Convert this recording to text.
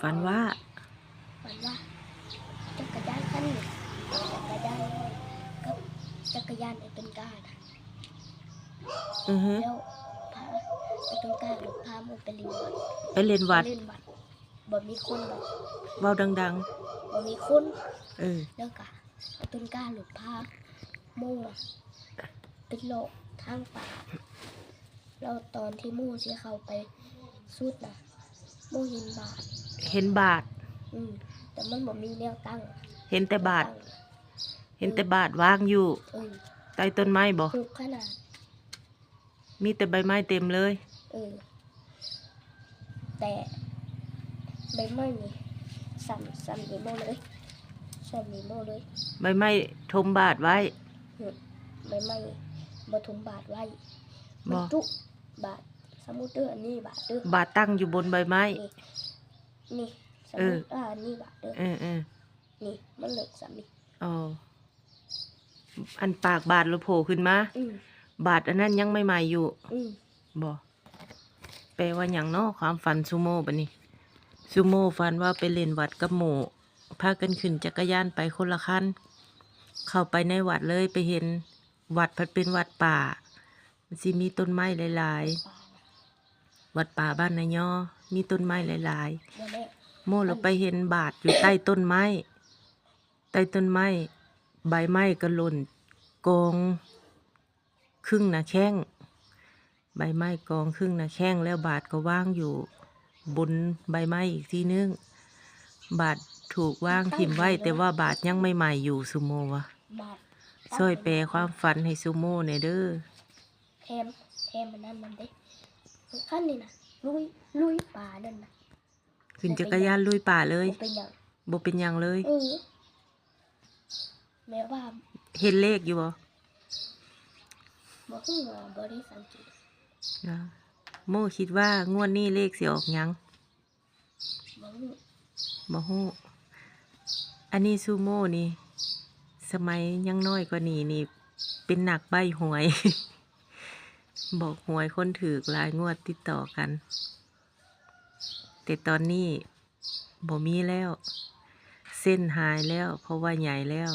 ฝันว่าฝันว่าจักรยานคันนี้จักรยานน้อยกับจักรยานไอ้ต้นกล้านะอือฮึแล้วพาไอ้ต้นกล้าหลบพามันไปเรียนวัดไปเล่นวัดเล่นวัดบ่มีคนดอกเว้าดังบ่มีคนๆ เออ แล้วก็ไอ้ต้นกล้าหลบพาโม่อะเป็นโลกทางป่าแล้วตอนที่โม่สิเข้าไปสุดนะ โม่เห็นบาท เห็นบาท อืมแต่มันบ่มีแนวตั้งเห็นแต่บาทตั้งเห็นแต่บาทวางอยู่ เออใต้ต้นไม้บ่ ถูกขนาด มีแต่ใบไม้เต็มเลย เออ แต่ใบไม้นี่สั่นสั่นนีโมเลยสั่นนีโมเลยใบไม้ทมบาทไว้อืมใบไม้บทุมบาทไว้บ่มันจุบาท สมมุติเด้ออันนี้บาทเด้อบาทตั้งอยู่บนใบไม้ นี่นี่สมเอมุอติอ่าอันนี้บาทเด้อเออเออนี่มันเหลือสามีอ๋ออันปากบาทเราโผล่ขึ้นมา อืมบาทอันนั้นยังไม่ใหม่อยู่อืมบ่แปลว่าอย่างเนาะความฝันซูโม่ปะนี่ซูโม่ฝันว่าไปเล่นวัดกับหมู่พากันขึ้นจักรยานไปคนละคันเข้าไปในวัดเลยไปเห็น วัดพัดเป็นวัดป่ามันสิมีต้นไม้หลายปลานะๆ วัดป่าบ้านนายอมีต้นไม้หลายบ่แม่ๆโม่เราไปเห็นบาทอยู่ใต้ต้นไม้ ใต้ต้นไม้ ใบไม้ก็หล่นกองครึ่งหนะแข้ง ใบไม้กองครึ่งหนะแข้งแล้วบาทก็ว่างอยู่บนใบไม้อีกทีนึง บาทถูกว่างทิมไว้ แต่ว่าบาทยังไม่ใหม่อยู่สุโมวะบาทช่วยแปลความฝันให้สุโมในอยเด้อแทมแทมมันนั่นมันเด้ ขั้นนี่นะลุยลุยป่านั่นนะขึ้นจักรยานลุยป่าเลยบ่เป็นอย่างบ่เป็นหยังเลยเออแม้ว่าเห็นเลขอยู่บ่บ่ฮู้ว่าบ่ได้สังเกตนะโมคิดว่างวดนี้เลขสิออกหยังบ่ฮู้บ่ฮู้อันนี้ซูโม่นี่ สมัยยังน้อยกว่านี้นี่ เป็นหนักใบหวย บอกหวยคนถือลายงวดติดต่อกัน แต่ตอนนี้บ่มีแล้ว เส้นหายแล้ว เพราะว่าใหญ่แล้ว